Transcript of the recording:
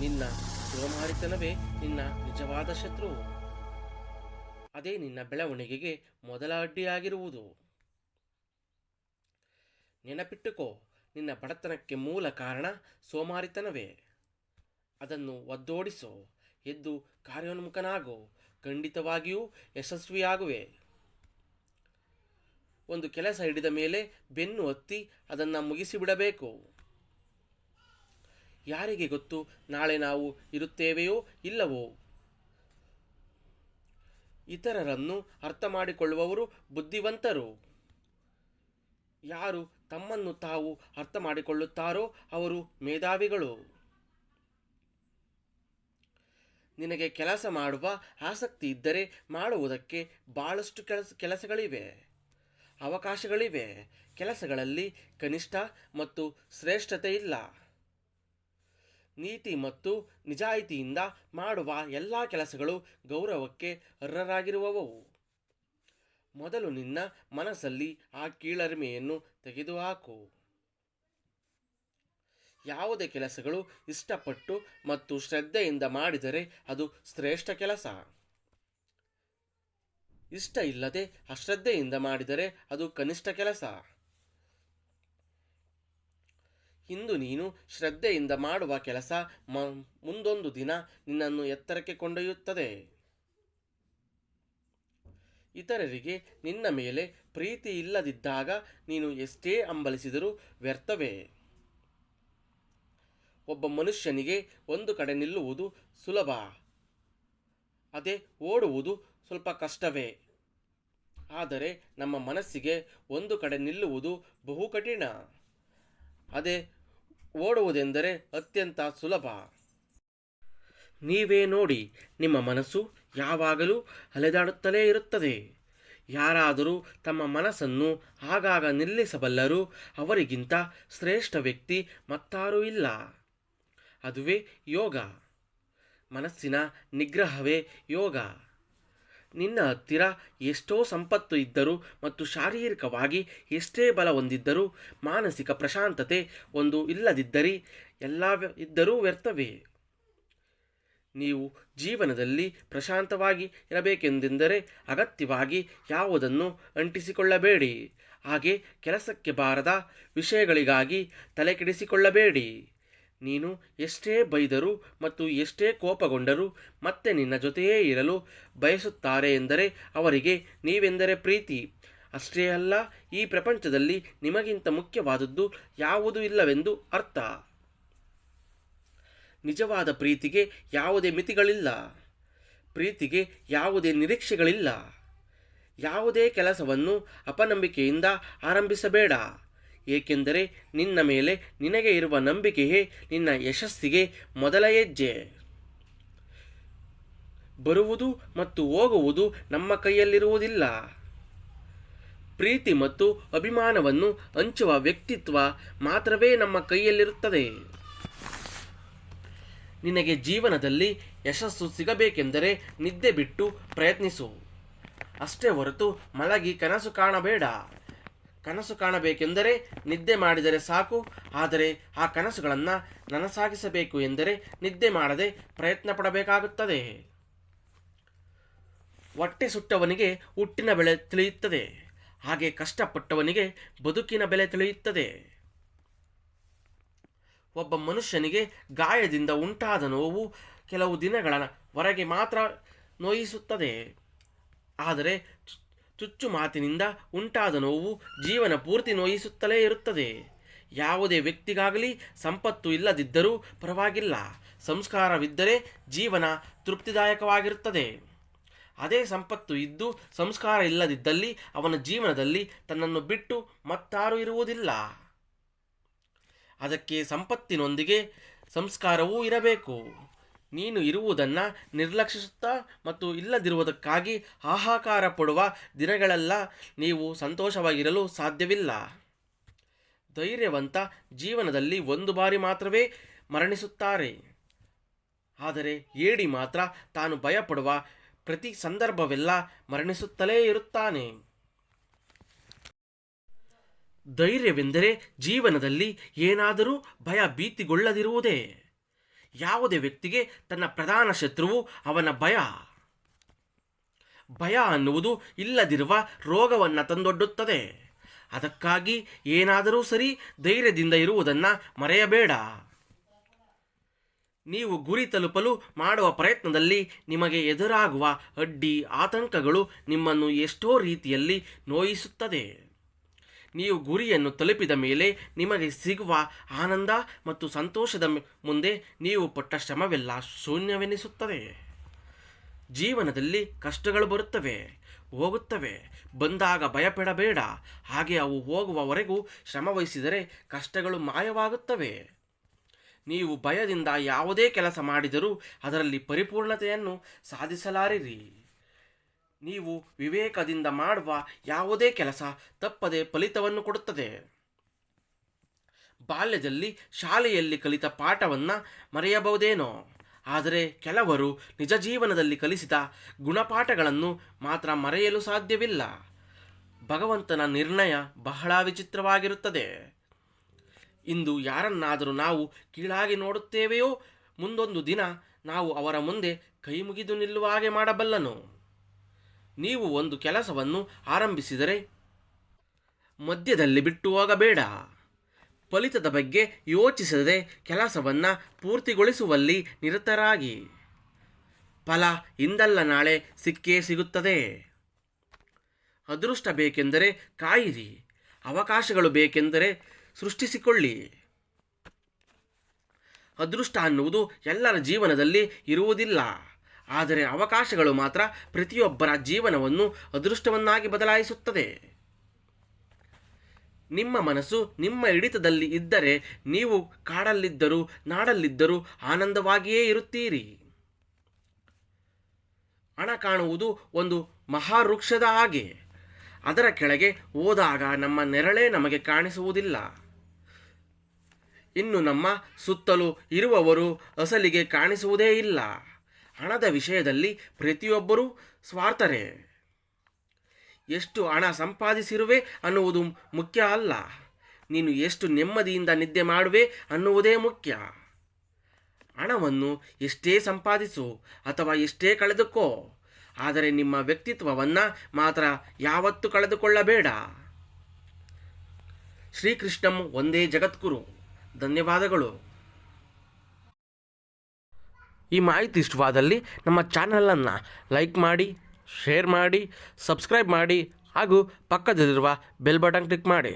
ನಿನ್ನ ಸೋಮಾರಿತನವೇ ನಿನ್ನ ನಿಜವಾದ ಶತ್ರು. ಅದೇ ನಿನ್ನ ಬೆಳವಣಿಗೆಗೆ ಮೊದಲ ಅಡ್ಡಿಯಾಗಿರುವುದು. ನೆನಪಿಟ್ಟುಕೋ, ನಿನ್ನ ಬಡತನಕ್ಕೆ ಮೂಲ ಕಾರಣ ಸೋಮಾರಿತನವೇ. ಅದನ್ನು ಒದ್ದೋಡಿಸೋ, ಎದ್ದು ಕಾರ್ಯೋನ್ಮುಖನಾಗೋ, ಖಂಡಿತವಾಗಿಯೂ ಯಶಸ್ವಿಯಾಗುವೆ. ಒಂದು ಕೆಲಸ ಹಿಡಿದ ಮೇಲೆ ಬೆನ್ನು ಹತ್ತಿ ಅದನ್ನು ಮುಗಿಸಿಬಿಡಬೇಕು. ಯಾರಿಗೆ ಗೊತ್ತು? ನಾಳೆ ನಾವು ಇರುತ್ತೇವೆಯೋ ಇಲ್ಲವೋ? ಇತರರನ್ನು ಅರ್ಥ ಮಾಡಿಕೊಳ್ಳುವವರು ಬುದ್ಧಿವಂತರು. ಯಾರು ತಮ್ಮನ್ನು ತಾವು ಅರ್ಥ ಮಾಡಿಕೊಳ್ಳುತ್ತಾರೋ ಅವರು ಮೇಧಾವಿಗಳು. ನಿನಗೆ ಕೆಲಸ ಮಾಡುವ ಆಸಕ್ತಿ ಇದ್ದರೆ ಮಾಡುವುದಕ್ಕೆ ಬಹಳಷ್ಟು ಕೆಲಸ, ಕೆಲಸಗಳಿವೆ. ಅವಕಾಶಗಳಿವೆ. ಕೆಲಸಗಳಲ್ಲಿ ಕನಿಷ್ಠ ಮತ್ತು ಶ್ರೇಷ್ಠತೆ ಇಲ್ಲ. ನೀತಿ ಮತ್ತು ನಿಜಾಯಿತಿಯಿಂದ ಮಾಡುವ ಎಲ್ಲ ಕೆಲಸಗಳು ಗೌರವಕ್ಕೆ ಅರ್ಹರಾಗಿರುವವು. ಮೊದಲು ನಿನ್ನ ಮನಸ್ಸಲ್ಲಿ ಆ ಕೀಳರಿಮೆಯನ್ನು ತೆಗೆದುಹಾಕು. ಯಾವುದೇ ಕೆಲಸಗಳು ಇಷ್ಟಪಟ್ಟು ಮತ್ತು ಶ್ರದ್ಧೆಯಿಂದ ಮಾಡಿದರೆ ಅದು ಶ್ರೇಷ್ಠ ಕೆಲಸ. ಇಷ್ಟ ಇಲ್ಲದೆ ಅಶ್ರದ್ಧೆಯಿಂದ ಮಾಡಿದರೆ ಅದು ಕನಿಷ್ಠ ಕೆಲಸ. ಇಂದು ನೀನು ಶ್ರದ್ಧೆಯಿಂದ ಮಾಡುವ ಕೆಲಸ ಮ ಮುಂದೊಂದು ದಿನ ನಿನ್ನನ್ನು ಎತ್ತರಕ್ಕೆ ಕೊಂಡೊಯ್ಯುತ್ತದೆ. ಇತರರಿಗೆ ನಿನ್ನ ಮೇಲೆ ಪ್ರೀತಿ ಇಲ್ಲದಿದ್ದಾಗ ನೀನು ಎಷ್ಟೇ ಅಂಬಲಿಸಿದರೂ ವ್ಯರ್ಥವೇ. ಒಬ್ಬ ಮನುಷ್ಯನಿಗೆ ಒಂದು ಕಡೆ ನಿಲ್ಲುವುದು ಸುಲಭ, ಅದೇ ಓಡುವುದು ಸ್ವಲ್ಪ ಕಷ್ಟವೇ. ಆದರೆ ನಮ್ಮ ಮನಸ್ಸಿಗೆ ಒಂದು ಕಡೆ ನಿಲ್ಲುವುದು ಬಹು ಕಠಿಣ, ಅದೇ ಓಡುವುದೆಂದರೆ ಅತ್ಯಂತ ಸುಲಭ. ನೀವೇ ನೋಡಿ, ನಿಮ್ಮ ಮನಸ್ಸು ಯಾವಾಗಲೂ ಅಲೆದಾಡುತ್ತಲೇ ಇರುತ್ತದೆ. ಯಾರಾದರೂ ತಮ್ಮ ಮನಸ್ಸನ್ನು ಆಗಾಗ ನಿಲ್ಲಿಸಬಲ್ಲರು ಅವರಿಗಿಂತ ಶ್ರೇಷ್ಠ ವ್ಯಕ್ತಿ ಮತ್ತಾರೂ ಇಲ್ಲ. ಅದುವೇ ಯೋಗ. ಮನಸ್ಸಿನ ನಿಗ್ರಹವೇ ಯೋಗ. ನಿನ್ನ ಹತ್ತಿರ ಎಷ್ಟೋ ಸಂಪತ್ತು ಇದ್ದರೂ ಮತ್ತು ಶಾರೀರಿಕವಾಗಿ ಎಷ್ಟೇ ಬಲ ಹೊಂದಿದ್ದರೂ ಮಾನಸಿಕ ಪ್ರಶಾಂತತೆ ಒಂದು ಇಲ್ಲದಿದ್ದರೆ ಎಲ್ಲ ಇದ್ದರೂ ವ್ಯರ್ಥವೇ? ನೀವು ಜೀವನದಲ್ಲಿ ಪ್ರಶಾಂತವಾಗಿ ಇರಬೇಕೆಂದೆಂದರೆ ಅಗತ್ಯವಾಗಿ ಯಾವುದನ್ನು ಅಂಟಿಸಿಕೊಳ್ಳಬೇಡಿ. ಹಾಗೆ ಕೆಲಸಕ್ಕೆ ಬಾರದ ವಿಷಯಗಳಿಗಾಗಿ ತಲೆಕೆಡಿಸಿಕೊಳ್ಳಬೇಡಿ. ನೀನು ಎಷ್ಟೇ ಬೈದರೂ ಮತ್ತು ಎಷ್ಟೇ ಕೋಪಗೊಂಡರೂ ಮತ್ತೆ ನಿನ್ನ ಜೊತೆಯೇ ಇರಲು ಬಯಸುತ್ತಾರೆ ಎಂದರೆ ಅವರಿಗೆ ನೀವೆಂದರೆ ಪ್ರೀತಿ. ಅಷ್ಟೇ ಅಲ್ಲ, ಈ ಪ್ರಪಂಚದಲ್ಲಿ ನಿಮಗಿಂತ ಮುಖ್ಯವಾದದ್ದು ಯಾವುದೂ ಇಲ್ಲವೆಂದು ಅರ್ಥ. ನಿಜವಾದ ಪ್ರೀತಿಗೆ ಯಾವುದೇ ಮಿತಿಗಳಿಲ್ಲ. ಪ್ರೀತಿಗೆ ಯಾವುದೇ ನಿರೀಕ್ಷೆಗಳಿಲ್ಲ. ಯಾವುದೇ ಕೆಲಸವನ್ನು ಅಪನಂಬಿಕೆಯಿಂದ ಆರಂಭಿಸಬೇಡ. ಏಕೆಂದರೆ ನಿನ್ನ ಮೇಲೆ ನಿನಗೆ ಇರುವ ನಂಬಿಕೆಯೇ ನಿನ್ನ ಯಶಸ್ಸಿಗೆ ಮೊದಲ ಹೆಜ್ಜೆ. ಬರುವುದು ಮತ್ತು ಹೋಗುವುದು ನಮ್ಮ ಕೈಯಲ್ಲಿರುವುದಿಲ್ಲ. ಪ್ರೀತಿ ಮತ್ತು ಅಭಿಮಾನವನ್ನು ಹಂಚುವ ವ್ಯಕ್ತಿತ್ವ ಮಾತ್ರವೇ ನಮ್ಮ ಕೈಯಲ್ಲಿರುತ್ತದೆ. ನಿನಗೆ ಜೀವನದಲ್ಲಿ ಯಶಸ್ಸು ಸಿಗಬೇಕೆಂದರೆ ನಿದ್ದೆ ಬಿಟ್ಟು ಪ್ರಯತ್ನಿಸು. ಅಷ್ಟೇ ಹೊರತು ಮಲಗಿ ಕನಸು ಕಾಣಬೇಡ. ಕನಸು ಕಾಣಬೇಕೆಂದರೆ ನಿದ್ದೆ ಮಾಡಿದರೆ ಸಾಕು, ಆದರೆ ಆ ಕನಸುಗಳನ್ನು ನನಸಾಗಿಸಬೇಕು ಎಂದರೆ ನಿದ್ದೆ ಮಾಡದೆ ಪ್ರಯತ್ನ ಪಡಬೇಕಾಗುತ್ತದೆ. ಹೊಟ್ಟೆ ಸುಟ್ಟವನಿಗೆ ಹುಟ್ಟಿನ ಬೆಲೆ ತಿಳಿಯುತ್ತದೆ, ಹಾಗೆ ಕಷ್ಟಪಟ್ಟವನಿಗೆ ಬದುಕಿನ ಬೆಲೆ ತಿಳಿಯುತ್ತದೆ. ಒಬ್ಬ ಮನುಷ್ಯನಿಗೆ ಗಾಯದಿಂದ ಉಂಟಾದ ನೋವು ಕೆಲವು ದಿನಗಳ ಹೊರಗೆ ಮಾತ್ರ ನೋಯಿಸುತ್ತದೆ, ಆದರೆ ಚುಚ್ಚು ಮಾತಿನಿಂದ ಉಂಟಾದ ನೋವು ಜೀವನ ಪೂರ್ತಿ ನೋಯಿಸುತ್ತಲೇ ಇರುತ್ತದೆ. ಯಾವುದೇ ವ್ಯಕ್ತಿಗಾಗಲಿ ಸಂಪತ್ತು ಇಲ್ಲದಿದ್ದರೂ ಪರವಾಗಿಲ್ಲ. ಸಂಸ್ಕಾರವಿದ್ದರೆ ಜೀವನ ತೃಪ್ತಿದಾಯಕವಾಗಿರುತ್ತದೆ. ಅದೇ ಸಂಪತ್ತು ಇದ್ದು ಸಂಸ್ಕಾರ ಇಲ್ಲದಿದ್ದಲ್ಲಿ ಅವನ ಜೀವನದಲ್ಲಿ ತನ್ನನ್ನು ಬಿಟ್ಟು ಮತ್ತಾರೂ ಇರುವುದಿಲ್ಲ. ಅದಕ್ಕೆ ಸಂಪತ್ತಿನೊಂದಿಗೆ ಸಂಸ್ಕಾರವೂ ಇರಬೇಕು. ನೀನು ಇರುವುದನ್ನು ನಿರ್ಲಕ್ಷಿಸುತ್ತಾ ಮತ್ತು ಇಲ್ಲದಿರುವುದಕ್ಕಾಗಿ ಹಾಹಾಕಾರ ಪಡುವ ದಿನಗಳೆಲ್ಲ, ನೀವು ಸಂತೋಷವಾಗಿರಲು ಸಾಧ್ಯವಿಲ್ಲ. ಧೈರ್ಯವಂತ ಜೀವನದಲ್ಲಿ ಒಂದು ಬಾರಿ ಮಾತ್ರವೇ ಮರಣಿಸುತ್ತಾರೆ. ಆದರೆ ಏಡಿ ಮಾತ್ರ ತಾನು ಭಯಪಡುವ ಪ್ರತಿ ಸಂದರ್ಭವೆಲ್ಲ ಮರಣಿಸುತ್ತಲೇ ಇರುತ್ತಾನೆ. ಧೈರ್ಯವೆಂದರೆ ಜೀವನದಲ್ಲಿ ಏನಾದರೂ ಭಯ ಭೀತಿಗೊಳ್ಳದಿರುವುದೇ. ಯಾವುದೇ ವ್ಯಕ್ತಿಗೆ ತನ್ನ ಪ್ರಧಾನ ಶತ್ರುವು ಅವನ ಭಯ. ಭಯ ಅನ್ನುವುದು ಇಲ್ಲದಿರುವ ರೋಗವನ್ನು ತಂದೊಡ್ಡುತ್ತದೆ. ಅದಕ್ಕಾಗಿ ಏನಾದರೂ ಸರಿ ಧೈರ್ಯದಿಂದ ಇರುವುದನ್ನು ಮರೆಯಬೇಡ. ನೀವು ಗುರಿ ತಲುಪಲು ಮಾಡುವ ಪ್ರಯತ್ನದಲ್ಲಿ ನಿಮಗೆ ಎದುರಾಗುವ ಅಡ್ಡಿ, ಆತಂಕಗಳು ನಿಮ್ಮನ್ನು ಎಷ್ಟೋ ರೀತಿಯಲ್ಲಿ ನೋಯಿಸುತ್ತದೆ. ನೀವು ಗುರಿಯನ್ನು ತಲುಪಿದ ಮೇಲೆ ನಿಮಗೆ ಸಿಗುವ ಆನಂದ ಮತ್ತು ಸಂತೋಷದ ಮುಂದೆ ನೀವು ಪಟ್ಟ ಶ್ರಮವೆಲ್ಲ ಶೂನ್ಯವೆನಿಸುತ್ತದೆ. ಜೀವನದಲ್ಲಿ ಕಷ್ಟಗಳು ಬರುತ್ತವೆ, ಹೋಗುತ್ತವೆ. ಬಂದಾಗ ಭಯಪಡಬೇಡ. ಹಾಗೆ ಅವು ಹೋಗುವವರೆಗೂ ಶ್ರಮವಹಿಸಿದರೆ ಕಷ್ಟಗಳು ಮಾಯವಾಗುತ್ತವೆ. ನೀವು ಭಯದಿಂದ ಯಾವುದೇ ಕೆಲಸ ಮಾಡಿದರೂ ಅದರಲ್ಲಿ ಪರಿಪೂರ್ಣತೆಯನ್ನು ಸಾಧಿಸಲಾರಿರಿ. ನೀವು ವಿವೇಕದಿಂದ ಮಾಡುವ ಯಾವುದೇ ಕೆಲಸ ತಪ್ಪದೆ ಫಲಿತವನ್ನು ಕೊಡುತ್ತದೆ. ಬಾಲ್ಯದಲ್ಲಿ ಶಾಲೆಯಲ್ಲಿ ಕಲಿತ ಪಾಠವನ್ನು ಮರೆಯಬಹುದೇನೋ? ಆದರೆ ಕೆಲವರು ನಿಜ ಜೀವನದಲ್ಲಿ ಕಲಿಸಿದ ಗುಣಪಾಠಗಳನ್ನು ಮಾತ್ರ ಮರೆಯಲು ಸಾಧ್ಯವಿಲ್ಲ. ಭಗವಂತನ ನಿರ್ಣಯ ಬಹಳ ವಿಚಿತ್ರವಾಗಿರುತ್ತದೆ. ಇಂದು ಯಾರನ್ನಾದರೂ ನಾವು ಕೀಳಾಗಿ ನೋಡುತ್ತೇವೆಯೋ? ಮುಂದೊಂದು ದಿನ ನಾವು ಅವರ ಮುಂದೆ ಕೈ ಮುಗಿದು ನಿಲ್ಲುವ ಹಾಗೆ ಮಾಡಬಲ್ಲನು. ನೀವು ಒಂದು ಕೆಲಸವನ್ನು ಆರಂಭಿಸಿದರೆ ಮಧ್ಯದಲ್ಲಿ ಬಿಟ್ಟು ಹೋಗಬೇಡ ಫಲಿತದ ಬಗ್ಗೆ ಯೋಚಿಸದೆ ಕೆಲಸವನ್ನು ಪೂರ್ತಿಗೊಳಿಸುವಲ್ಲಿ ನಿರತರಾಗಿ. ಫಲ ಇಂದಲ್ಲ ನಾಳೆ ಸಿಕ್ಕೇ ಸಿಗುತ್ತದೆ. ಅದೃಷ್ಟ ಬೇಕೆಂದರೆ ಕಾಯಿರಿ. ಅವಕಾಶಗಳು ಬೇಕೆಂದರೆ ಸೃಷ್ಟಿಸಿಕೊಳ್ಳಿ. ಅದೃಷ್ಟ ಅನ್ನುವುದು ಎಲ್ಲರ ಜೀವನದಲ್ಲಿ ಇರುವುದಿಲ್ಲ. ಆದರೆ ಅವಕಾಶಗಳು ಮಾತ್ರ ಪ್ರತಿಯೊಬ್ಬರ ಜೀವನವನ್ನು ಅದೃಷ್ಟವನ್ನಾಗಿ ಬದಲಾಯಿಸುತ್ತದೆ. ನಿಮ್ಮ ಮನಸ್ಸು ನಿಮ್ಮ ಹಿಡಿತದಲ್ಲಿ ಇದ್ದರೆ ನೀವು ಕಾಡಲ್ಲಿದ್ದರೂ ನಾಡಲ್ಲಿದ್ದರೂ ಆನಂದವಾಗಿಯೇ ಇರುತ್ತೀರಿ. ಹಣ ಕಾಣುವುದು ಒಂದು ಮಹಾವೃಕ್ಷದ ಹಾಗೆ. ಅದರ ಕೆಳಗೆ ಹೋದಾಗ ನಮ್ಮ ನೆರಳೇ ನಮಗೆ ಕಾಣಿಸುವುದಿಲ್ಲ. ಇನ್ನು ನಮ್ಮ ಸುತ್ತಲೂ ಇರುವವರು ಅಸಲಿಗೆ ಕಾಣಿಸುವುದೇ ಇಲ್ಲ. ಹಣದ ವಿಷಯದಲ್ಲಿ ಪ್ರತಿಯೊಬ್ಬರೂ ಸ್ವಾರ್ಥರೇ. ಎಷ್ಟು ಹಣ ಸಂಪಾದಿಸಿರುವೆ ಅನ್ನುವುದು ಮುಖ್ಯ ಅಲ್ಲ. ನೀನು ಎಷ್ಟು ನೆಮ್ಮದಿಯಿಂದ ನಿದ್ದೆ ಮಾಡುವೆ ಅನ್ನುವುದೇ ಮುಖ್ಯ. ಹಣವನ್ನು ಎಷ್ಟೇ ಸಂಪಾದಿಸು ಅಥವಾ ಎಷ್ಟೇ ಕಳೆದುಕೋ, ಆದರೆ ನಿಮ್ಮ ವ್ಯಕ್ತಿತ್ವವನ್ನು ಮಾತ್ರ ಯಾವತ್ತೂ ಕಳೆದುಕೊಳ್ಳಬೇಡ. ಶ್ರೀಕೃಷ್ಣಂ ಒಂದೇ ಜಗದ್ಗುರು. ಧನ್ಯವಾದಗಳು. ಈ ಮಾಹಿತಿ ಇಷ್ಟವಾದಲ್ಲಿ ನಮ್ಮ ಚಾನಲನ್ನು ಲೈಕ್ ಮಾಡಿ, ಶೇರ್ ಮಾಡಿ, ಸಬ್ಸ್ಕ್ರೈಬ್ ಮಾಡಿ ಹಾಗೂ ಪಕ್ಕದಲ್ಲಿರುವ ಬೆಲ್ ಬಟನ್ ಕ್ಲಿಕ್ ಮಾಡಿ.